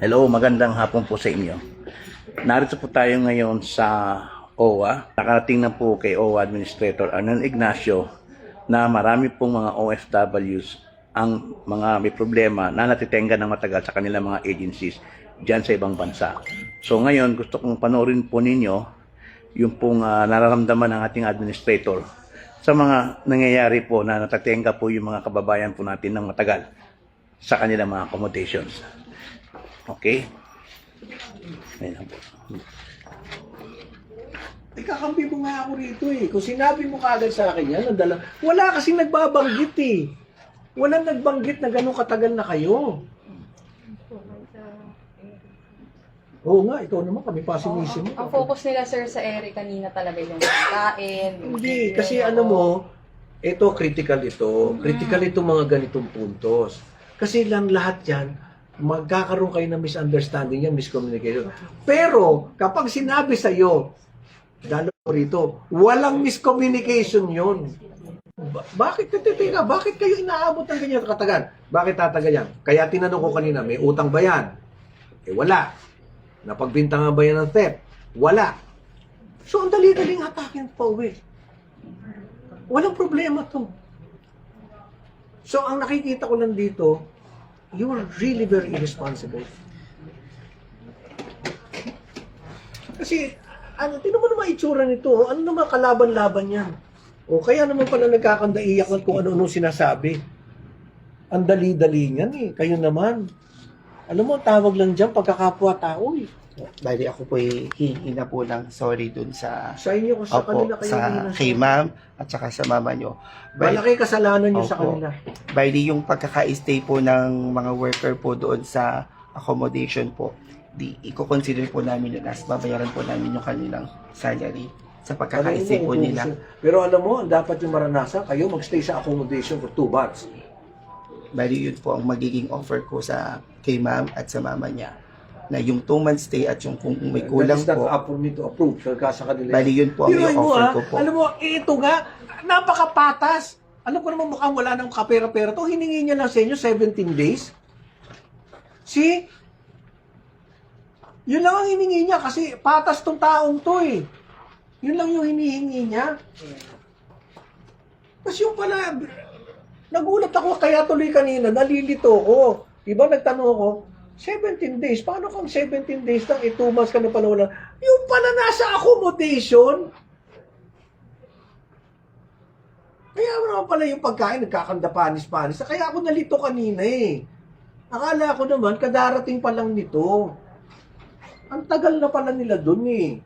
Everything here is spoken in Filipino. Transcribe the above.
Hello, magandang hapon po sa inyo. Narito po tayo ngayon sa OWA. Nakarating na po kay OWA Administrator Arnon Ignacio na marami pong mga OFWs ang mga may problema na natitenga ng matagal sa kanilang mga agencies dyan sa ibang bansa. So ngayon, gusto kong panoorin po ninyo yung pong ah, nararamdaman ng ating administrator sa mga nangyayari po na natatenga po yung mga kababayan po natin ng matagal sa kanilang mga accommodations. Okay? Ayun lang po. Ikakampi mo nga ako rito eh. Kung sinabi mo kaagad sa akin yan, nagdala, wala kasi nagbabanggit eh. Wala nagbanggit na gano'ng katagal na kayo. Oo nga, ikaw naman kami pasinisip mo. Ang focus nila sir sa Eric kanina talaga yung yung Hindi, kasi ano mo, ito critical ito. Critical ito mga ganitong puntos. Kasi lang lahat yan, magkakaroon kayo ng misunderstanding yan, miscommunication. Pero, kapag sinabi sa iyo, dalo rito, walang miscommunication yon. Ba- bakit titira? Bakit kayo inaabot ng ganyan katagal? Bakit tatagal yan? Kaya tinanong ko kanina, may utang ba yan? Eh wala. Napagbintangan ba yan ng theft? Wala. So, ang dali-daling atakin pa uwi. Walang problema to. So, ang nakikita ko lang dito, you are really very irresponsible. Kasi, ano, tinan mo naman itsura nito. oh. Ano naman kalaban-laban yan? O kaya naman pala nagkakandaiyak kung ano-ano sinasabi. Ang dali-dali niyan eh. Kayo naman. Alam mo, tawag lang dyan, pagkakapwa-tao eh. Bali ako po hihingi na po ng sorry dun sa Sa inyo, kung sa Opo, kanila kayo sa hindi kay ma'am at saka sa mama nyo. Bali, Malaki kasalanan nyo sa Opo. kanila. bali yung pagkaka-stay po ng mga worker po doon sa accommodation po, di i-consider po namin yun as babayaran po namin yung kanilang salary sa pagkaka-stay Ano po nila. Pero alam mo, ang dapat yung maranasan, kayo magstay sa accommodation for two months. Bali yun po ang magiging offer ko sa kay ma'am at sa mama niya na yung 2 months stay at yung kung may kulang That is not po, up for me to approve. Sa sa kanila. bali yun po ang mo, offer ah, ko po. Alam mo, ito nga, napakapatas. Alam ko naman mukhang wala nang kapera-pera to. Hiningi niya lang sa inyo 17 days. See? Yun lang ang hiningi niya kasi patas tong taong to eh. Yun lang yung hinihingi niya. Kasi yung pala, nagulat ako kaya tuloy kanina, nalilito ko. Diba nagtanong ako, 17 days, paano kang 17 days lang, eh, 2 months ka na pala wala. Yung pala nasa accommodation, kaya naman pala yung pagkain, nagkakanda panis-panis. Kaya ako nalito kanina eh. Akala ko naman, kadarating pa lang nito. Ang tagal na pala nila dun eh.